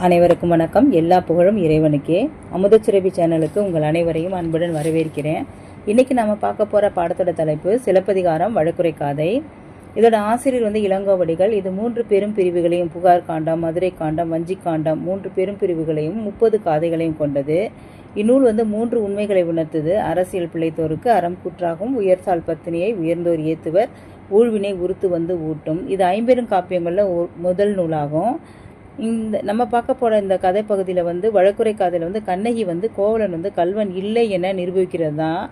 அனைவருக்கும் வணக்கம். எல்லா புகழும் இறைவனுக்கே. அமுதச்சுரபி சேனலுக்கு உங்கள் அனைவரையும் அன்புடன் வரவேற்கிறேன். இன்றைக்கி நம்ம பார்க்க போகிற பாடத்தோட தலைப்பு சிலப்பதிகாரம் வழக்குரை காதை. இதோட ஆசிரியர் வந்து இளங்கோவடிகள். இது மூன்று பெரும் பிரிவுகளையும் புகார் காண்டம் மதுரை காண்டம் வஞ்சி காண்டம் மூன்று பெரும் பிரிவுகளையும் முப்பது காதைகளையும் கொண்டது. இந்நூல் வந்து மூன்று உண்மைகளை உணர்த்தது. அரசியல் பிழைத்தோருக்கு அறம் கூற்றாகும் உயர்சால் பத்தினியை உயர்ந்தோர் ஏத்துவர் ஊழ்வினை உறுத்து வந்து ஊட்டும். இது ஐம்பெரும் காப்பியங்களில் ஒ- முதல் நூலாகும். இந்த நம்ம பார்க்க போற இந்த கதை பகுதியில் வந்து வழக்குரை காதையில் வந்து கண்ணகி வந்து கோவலன் வந்து கல்வன் இல்லை என நிரூபிக்கிறது தான்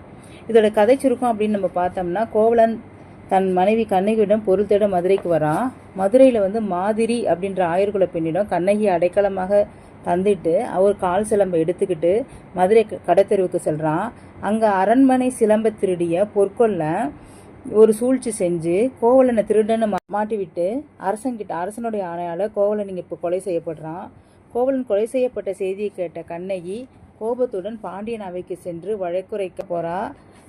இதோட கதை சுருக்கம் அப்படின்னு நம்ம பார்த்தோம்னா கோவலன் தன் மனைவி கண்ணகியிடம் பொருள் தேட மதுரைக்கு வரான். மதுரையில் வந்து மாதிரி அப்படின்ற ஆயர்குல பெண்ணிடம் கண்ணகி அடைக்கலமாக தந்துட்டு அவர் கால் சிலம்பை எடுத்துக்கிட்டு மதுரை கடத்தெருவுக்கு கடைத்தெருவுக்கு அங்கே அரண்மனை சிலம்பை திருடிய பொற்கொள்ள ஒரு சூழ்ச்சி செஞ்சு கோவலனை திருடன்னு மாட்டிவிட்டு அரசன்கிட்ட அரசனுடைய ஆணையால் கோவலன் இங்கே இப்போ கொலை செய்யப்படுறான். கோவலன் கொலை செய்யப்பட்ட செய்தியை கேட்ட கண்ணகி கோபத்துடன் பாண்டியன் அவைக்கு சென்று வழக்குரைக்க போகிறா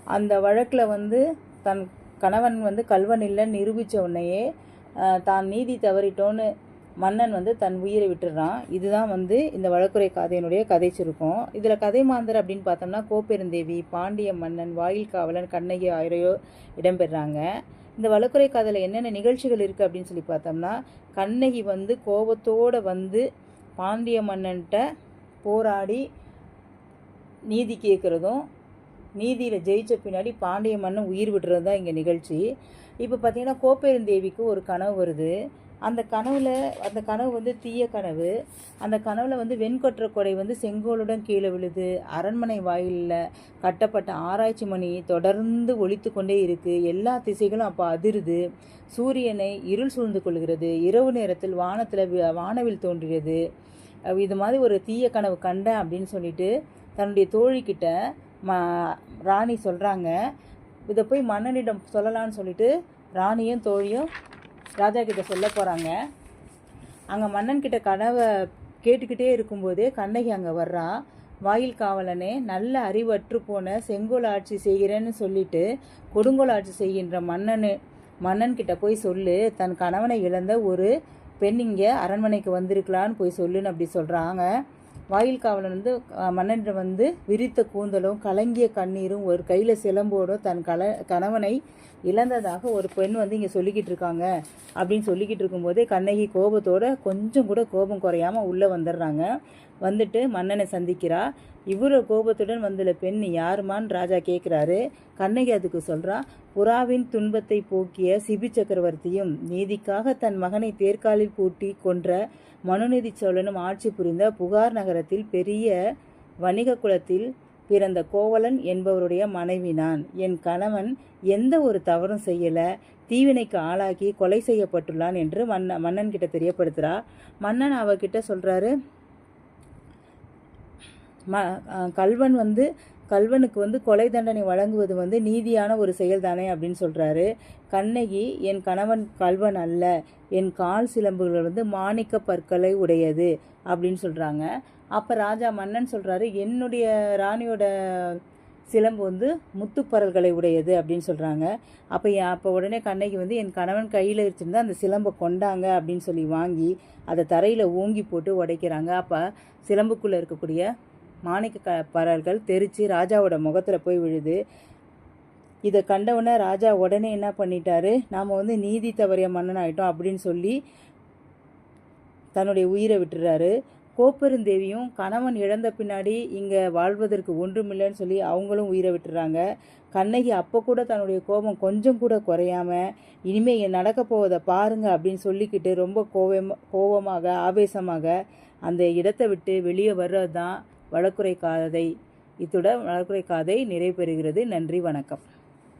அந்த வழக்கில் வந்து தன் கணவன் வந்து கல்வன் இல்லைன்னு நிரூபித்த உடனேயே தான் நீதி தவறிட்டோன்னு மன்னன் வந்து தன் உயிரை விட்டுடுறான் இதுதான் வந்து இந்த வழக்குரை காதையினுடைய கதை சுருக்கம். இதில் கதை மாந்தர் அப்படின்னு பார்த்தோம்னா கோப்பெருந்தேவி பாண்டிய மன்னன் வாயில் காவலன் கண்ணகி ஆயிரையோ இடம்பெறாங்க. இந்த வழக்குரை காதையில் என்னென்ன நிகழ்ச்சிகள் இருக்குது அப்படின்னு சொல்லி பார்த்தோம்னா கண்ணகி வந்து கோபத்தோடு வந்து பாண்டிய மன்னன்கிட்ட போராடி நீதி கேட்குறதும் நீதியில் ஜெயிச்ச பின்னாடி பாண்டிய மன்னன் உயிர் விடுறது தான் இங்கே நிகழ்ச்சி. இப்போ பார்த்தீங்கன்னா கோப்பெருந்தேவிக்கு ஒரு கனவு வருது. அந்த கனவுல அந்த கனவு வந்து தீய கனவு. அந்த கனவுல வந்து வெண்கொற்ற கொடை வந்து செங்கோலுடன் கீழே விழுது. அரண்மனை வாயிலில் கட்டப்பட்ட ஆராய்ச்சி மணி தொடர்ந்து ஒழித்து கொண்டே இருக்கு. எல்லா திசைகளும் அப்போ அதிருது. சூரியனை இருள் சூழ்ந்து கொள்கிறது. இரவு நேரத்தில் வானத்தில் வானவில் தோன்றியது இது மாதிரி ஒரு தீய கனவு கண்டேன் அப்படின்னு சொல்லிட்டு தன்னுடைய தோழிக்கிட்ட ம ராணி சொல்கிறாங்க இதை போய் மன்னனிடம் சொல்லலாம்னு சொல்லிட்டு ராணியும் தோழியும் ராஜா கிட்ட சொல்ல போகிறாங்க அங்கே மன்னன் கிட்ட கனவை கேட்டுக்கிட்டே இருக்கும்போதே கண்ணகி அங்கே வர்றா. வாயில் காவலனே நல்ல அறிவற்று போன செங்கோல் ஆட்சி செய்கிறேன்னு சொல்லிட்டு கொடுங்கோல் ஆட்சி செய்கின்ற மன்னனு மன்னன் கிட்ட போய் சொல்லு. தன் கணவனை இழந்த ஒரு பெண் இங்கே அரண்மனைக்கு வந்திருக்கலான்னு போய் சொல்லுன்னு அப்படி சொல்கிறாங்க வாயில் காவலன் வந்து மன்னன் வந்து விரித்த கூந்தலும் கலங்கிய கண்ணீரும் ஒரு கையில் சிலம்போடும் தன் கல கணவனை இழந்ததாக ஒரு பெண் வந்து இங்கே சொல்லிக்கிட்டு இருக்காங்க. அப்படின்னு சொல்லிக்கிட்டு இருக்கும்போதே கண்ணகி கோபத்தோட கொஞ்சம் கூட கோபம் குறையாம உள்ளே வந்துடுறாங்க. வந்துட்டு மன்னனை சந்திக்கிறா. இவ்வளோ கோபத்துடன் வந்துள்ள பெண் யாருமான்னு ராஜா கேட்குறாரு கண்ணகி அதுக்கு சொல்கிறா புறாவின் துன்பத்தை போக்கிய சிபி சக்கரவர்த்தியும் நீதிக்காக தன் மகனை தேர்காலில் பூட்டி கொன்ற மனுநீதி சோழனும் ஆட்சி புரிந்த புகார் நகரத்தில் பெரிய வணிக குலத்தில் பிறந்த கோவலன் என்பவருடைய மனைவி நான் என் கணவன் எந்த ஒரு தவறும் செய்யலை. தீவினைக்கு ஆளாக்கி கொலை செய்யப்பட்டுள்ளான் என்று மன்ன மன்னன் கிட்ட தெரியப்படுத்துறா. மன்னன் அவகிட்ட சொல்கிறாரு ம கல்வன் வந்து கல்வனுக்கு வந்து கொலை தண்டனை வழங்குவது வந்து நீதியான ஒரு செயல்தானே அப்படின்னு சொல்கிறாரு கண்ணகி என் கணவன் கல்வன் அல்ல என் கால் சிலம்புகள் வந்து மாணிக்க பற்களை உடையது அப்படின்னு சொல்கிறாங்க அப்போ ராஜா மன்னன் சொல்கிறாரு என்னுடைய ராணியோட சிலம்பு வந்து முத்துப்பரல்களை உடையது அப்படின்னு சொல்கிறாங்க அப்போ அப்போ உடனே கண்ணகி வந்து என் கணவன் கையில் வச்சிருந்தா அந்த சிலம்பை கொண்டாங்க அப்படின்னு சொல்லி வாங்கி அதை தரையில் ஓங்கி போட்டு உடைக்கிறாங்க. அப்போ சிலம்புக்குள்ளே இருக்கக்கூடிய மாணிக்க க தெரிச்சு ராஜாவோட முகத்தில் போய் விழுது. இதை கண்டவுடனே ராஜா உடனே என்ன பண்ணிட்டாரு? நாம் வந்து நீதி தவறிய மன்னன் ஆகிட்டோம் அப்படின்னு சொல்லி தன்னுடைய உயிரை விட்டுறாரு. கோப்பெருந்தேவியும் கணவன் இழந்த பின்னாடி இங்கே வாழ்வதற்கு ஒன்றுமில்லைன்னு சொல்லி அவங்களும் உயிரை விட்டுறாங்க. கண்ணகி அப்போ கூட தன்னுடைய கோபம் கொஞ்சம் கூட குறையாம இனிமே இங்க நடக்க போவதை பாருங்க அப்படின்னு சொல்லிக்கிட்டு ரொம்ப கோவம் கோபமாக ஆவேசமாக அந்த இடத்தை விட்டு வெளியே வர்றது தான் வழக்குரை காதை இத்துடன் வழக்குரை காதை நிறைவு பெறுகிறது. நன்றி வணக்கம்.